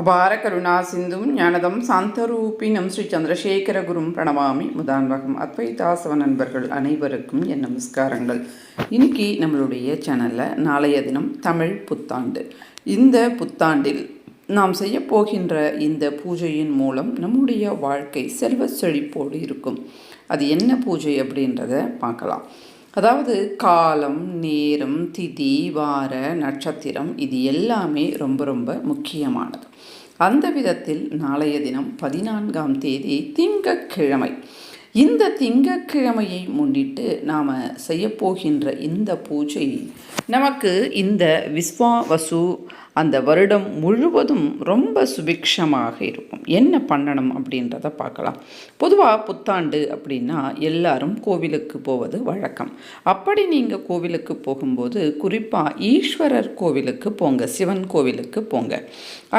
அபார கருணா சிந்தும் ஞானதம் சாந்தரூபினம் ஸ்ரீ சந்திரசேகரகுரும் பிரணவாமி முதான்வகம் அத்வைதாசவ நண்பர்கள் அனைவருக்கும் என் நமஸ்காரங்கள். இன்னைக்கு நம்மளுடைய சேனலில் நாளைய தினம் தமிழ் புத்தாண்டு. இந்த புத்தாண்டில் நாம் செய்ய போகின்ற இந்த பூஜையின் மூலம் நம்முடைய வாழ்க்கை செல்வ செழிப்போடு இருக்கும். அது என்ன பூஜை அப்படின்றத பார்க்கலாம். அதாவது காலம் நேரம் திதி வார நட்சத்திரம் இது எல்லாமே ரொம்ப ரொம்ப முக்கியமானது. அந்த விதத்தில் நாளைய தினம் பதினான்காம் தேதி திங்கக்கிழமை இந்த திங்கக்கிழமையை முன்னிட்டு நாம் செய்யப்போகின்ற இந்த பூஜை நமக்கு இந்த விஸ்வாவசு அந்த வருடம் முழுவதும் ரொம்ப சுபிக்ஷமாக இருக்கும். என்ன பண்ணணும் அப்படின்றத பார்க்கலாம். பொதுவாக புத்தாண்டு அப்படின்னா எல்லாரும் கோவிலுக்கு போவது வழக்கம். அப்படி நீங்கள் கோவிலுக்கு போகும்போது குறிப்பாக ஈஸ்வரர் கோவிலுக்கு போங்க சிவன் கோவிலுக்கு போங்க.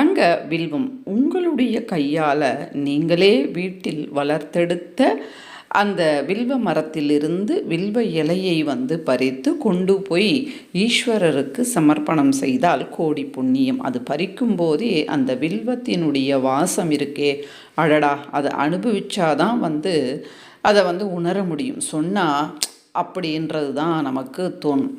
அங்கே வில்வம் உங்களுடைய கையால் நீங்களே வீட்டில் வளர்த்தெடுத்த அந்த வில்வ மரத்திலிருந்து வில்வ இலையை வந்து பறித்து கொண்டு போய் ஈஸ்வரருக்கு சமர்ப்பணம் செய்தால் கோடி புண்ணியம். அது பறிக்கும் போதே அந்த வில்வத்தினுடைய வாசம் இருக்கே. அழடா அதை அனுபவிச்சாதான் வந்து அதை வந்து உணர முடியும். சொன்னால் அப்படின்றது தான் நமக்கு தோணும்.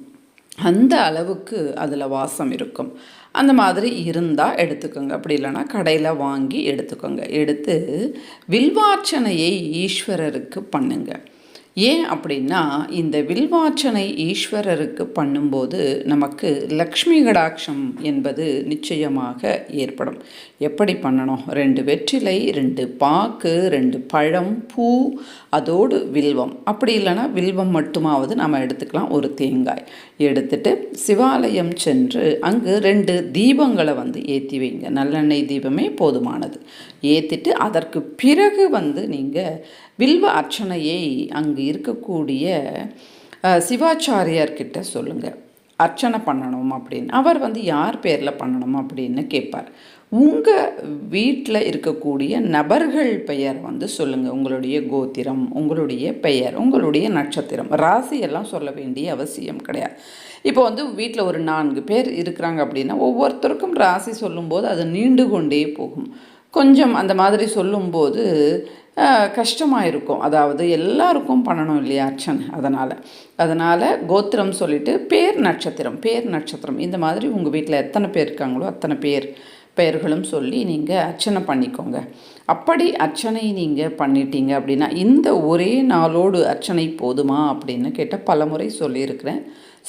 அந்த அளவுக்கு அதில் வாசம் இருக்கும். அந்த மாதிரி இருந்தால் எடுத்துக்கோங்க. அப்படி இல்லைன்னா கடையில் வாங்கி எடுத்துக்கோங்க. எடுத்து வில்வார்ச்சனையை ஈஸ்வரருக்கு பண்ணுங்கள் ஏன் அப்படின்னா இந்த வில்வாச்சனை ஈஸ்வரருக்கு பண்ணும்போது நமக்கு லக்ஷ்மி கடாட்சம் என்பது நிச்சயமாக ஏற்படும். எப்படி பண்ணணும்? ரெண்டு வெற்றிலை ரெண்டு பாக்கு ரெண்டு பழம் பூ அதோடு வில்வம். அப்படி இல்லைன்னா வில்வம் மட்டுமாவது நம்ம எடுத்துக்கலாம் ஒரு தேங்காய். எடுத்துட்டு சிவாலயம் சென்று அங்கு ரெண்டு தீபங்களை வந்து ஏற்றி வைங்க. நல்லெண்ணெய் தீபமே போதுமானது. ஏற்றிட்டு அதற்கு பிறகு வந்து நீங்கள் வில்வ அர்ச்சனையை அங்கு இருக்கக்கூடிய சிவாச்சாரியார்கிட்ட சொல்லுங்கள் அர்ச்சனை பண்ணணும் அப்படின்னு. அவர் வந்து யார் பேரில் பண்ணணும் அப்படின்னு கேட்பார் உங்கள் வீட்டில் இருக்கக்கூடிய நபர்கள் பெயர் வந்து சொல்லுங்கள் உங்களுடைய கோத்திரம் உங்களுடைய பெயர் உங்களுடைய நட்சத்திரம். ராசியெல்லாம் சொல்ல வேண்டிய அவசியம் கிடையாது. இப்போ வந்து வீட்டில் ஒரு நான்கு பேர் இருக்கிறாங்க அப்படின்னா ஒவ்வொருத்தருக்கும் ராசி சொல்லும்போது அது நீண்டு கொண்டே போகும். கொஞ்சம் அந்த மாதிரி சொல்லும்போது கஷ்டமாக இருக்கும் அதாவது எல்லாருக்கும் பண்ணணும் இல்லையா அர்ச்சனை? அதனால். அதனால் கோத்திரம் சொல்லிவிட்டு பேர் நட்சத்திரம் பேர் நட்சத்திரம். இந்த மாதிரி உங்கள் வீட்டில் எத்தனை பேர் இருக்காங்களோ அத்தனை பேர். பெயர்களும் சொல்லி நீங்கள் அர்ச்சனை பண்ணிக்கோங்க. அப்படி அர்ச்சனை நீங்கள் பண்ணிட்டீங்க அப்படின்னா இந்த ஒரே நாளோடு அர்ச்சனை போதுமா அப்படின்னு கேட்டால் பலமுறை சொல்லியிருக்கிறேன்.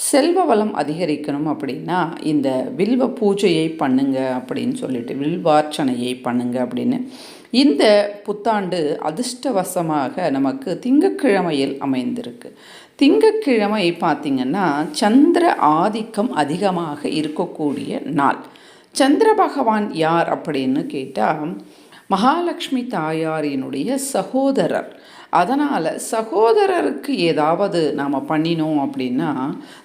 செல்வ வளம் அதிகரிக்கணும் அப்படின்னா இந்த வில்வ பூஜையை பண்ணுங்க அப்படின்னு சொல்லிட்டு வில்வார்ச்சனையை பண்ணுங்க அப்படின்னு. இந்த புத்தாண்டு அதிர்ஷ்டவசமாக நமக்கு திங்கக்கிழமையில் அமைந்திருக்கு. திங்கக்கிழமை பார்த்திங்கன்னா சந்திர ஆதிக்கம் அதிகமாக இருக்கக்கூடிய நாள். சந்திர பகவான் யார் அப்படின்னு கேட்டால் மகாலட்சுமி தாயாரினுடைய சகோதரர். அதனால் சகோதரருக்கு ஏதாவது நாம் பண்ணினோம் அப்படின்னா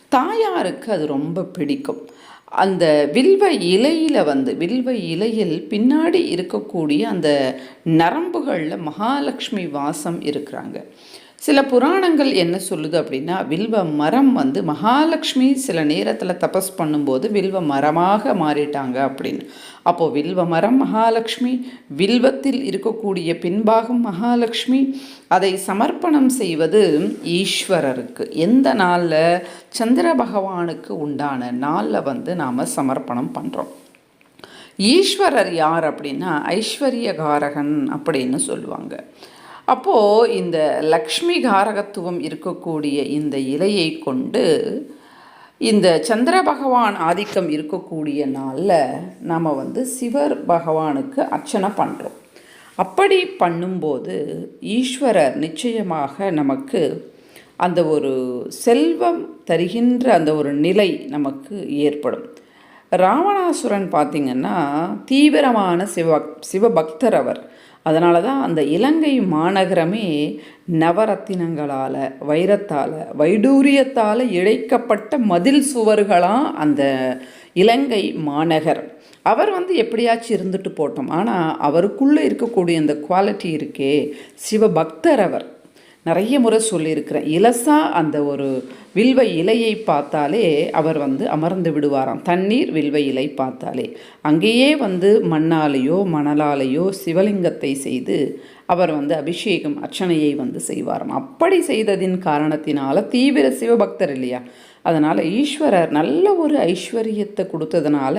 தாயாருக்கு அது ரொம்ப பிடிக்கும். அந்த வில்வ இலையில் வந்து வில்வ இலையில் பின்னாடி இருக்கக்கூடிய அந்த நரம்புகளில் மகாலட்சுமி வாசம் இருக்கிறாங்க. சில புராணங்கள் என்ன சொல்லுது அப்படின்னா வில்வ மரம் வந்து மகாலட்சுமி சில நேரத்தில் தபஸ் பண்ணும்போது வில்வ மரமாக மாறிட்டாங்க அப்படின்னு. அப்போது வில்வ மரம் மகாலட்சுமி வில்வத்தில் இருக்கக்கூடிய பின்பாகம் மகாலட்சுமி அதை சமர்ப்பணம் செய்வது ஈஸ்வரருக்கு. எந்த நாளில்? சந்திர பகவானுக்கு உண்டான நாளில் வந்து நாம் சமர்ப்பணம் பண்ணுறோம் ஈஸ்வரர் யார் அப்படின்னா ஐஸ்வர்யகாரகன் அப்படின்னு சொல்லுவாங்க. அப்போது இந்த லக்ஷ்மி காரகத்துவம் இருக்கக்கூடிய இந்த இலையை கொண்டு இந்த சந்திர பகவான் ஆதிக்கம் இருக்கக்கூடிய நாளில் நாம் வந்து சிவர் பகவானுக்கு அர்ச்சனை பண்ணுறோம் அப்படி பண்ணும்போது ஈஸ்வரர் நிச்சயமாக நமக்கு அந்த ஒரு செல்வம் தருகின்ற அந்த ஒரு நிலை நமக்கு ஏற்படும். ராவணாசுரன் பார்த்திங்கன்னா தீவிரமான சிவ சிவபக்தர் அவர். அதனால தான் அந்த இலங்கை மாநகரமே நவரத்தினங்களால் வைரத்தால் வைடூரியத்தால் இழைக்கப்பட்ட மதில் சுவர்களாக அந்த இலங்கை மாநகர். அவர் வந்து எப்படியாச்சும் இருந்துட்டு போட்டோம். ஆனால் அவருக்குள்ளே இருக்கக்கூடிய அந்த குவாலிட்டி இருக்கே சிவபக்தர் அவர். நிறைய முறை சொல்லியிருக்கிறேன். இலசா அந்த ஒரு வில்வ இலையை பார்த்தாலே அவர் வந்து அமர்ந்து விடுவாராம். தண்ணீர் வில்வ இலை பார்த்தாலே. அங்கேயே வந்து மண்ணாலேயோ மணலாலேயோ சிவலிங்கத்தை செய்து அவர் வந்து அபிஷேகம் அர்ச்சனையை வந்து செய்வாராம். அப்படி செய்ததின் காரணத்தினால தீவிர சிவபக்தர் இல்லையா? அதனால் ஈஸ்வரர் நல்ல ஒரு ஐஸ்வர்யத்தை கொடுத்ததுனால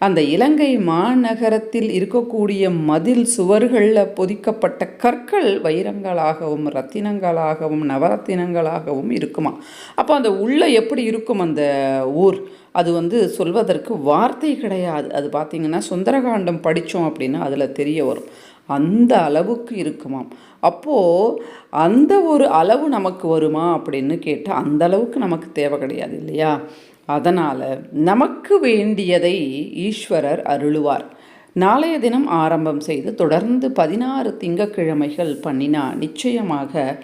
அந்த இலங்கை மாநகரத்தில் இருக்கக்கூடிய மதில் சுவர்களில் பொதிக்கப்பட்ட கற்கள் வைரங்களாகவும் ரத்தினங்களாகவும் நவரத்தினங்களாகவும் இருக்குமா? அப்போ அந்த உள்ளே எப்படி இருக்கும் அந்த ஊர்? அது வந்து சொல்வதற்கு வார்த்தை கிடையாது. அது பார்த்திங்கன்னா சுந்தரகாண்டம் படித்தோம் அப்படின்னா அதில் தெரிய வரும். அந்த அளவுக்கு இருக்குமாம். அப்போது அந்த ஒரு அளவு நமக்கு வருமா அப்படின்னு கேட்டால் அந்த அளவுக்கு நமக்கு தேவை கிடையாது இல்லையா? அதனால் நமக்கு வேண்டியதை ஈஸ்வரர் அருளுவார். நாளைய தினம் ஆரம்பம் செய்து தொடர்ந்து பதினாறு திங்கக்கிழமைகள் பண்ணினா நிச்சயமாக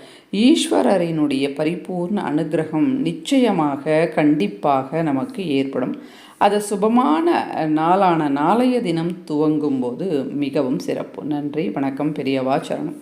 ஈஸ்வரரினுடைய பரிபூர்ண அனுகிரகம் நிச்சயமாக கண்டிப்பாக நமக்கு ஏற்படும். அது சுபமான நாளான நாளைய தினம் துவங்கும் போது மிகவும் சிறப்பு. நன்றி வணக்கம் பெரியவா சரணம்.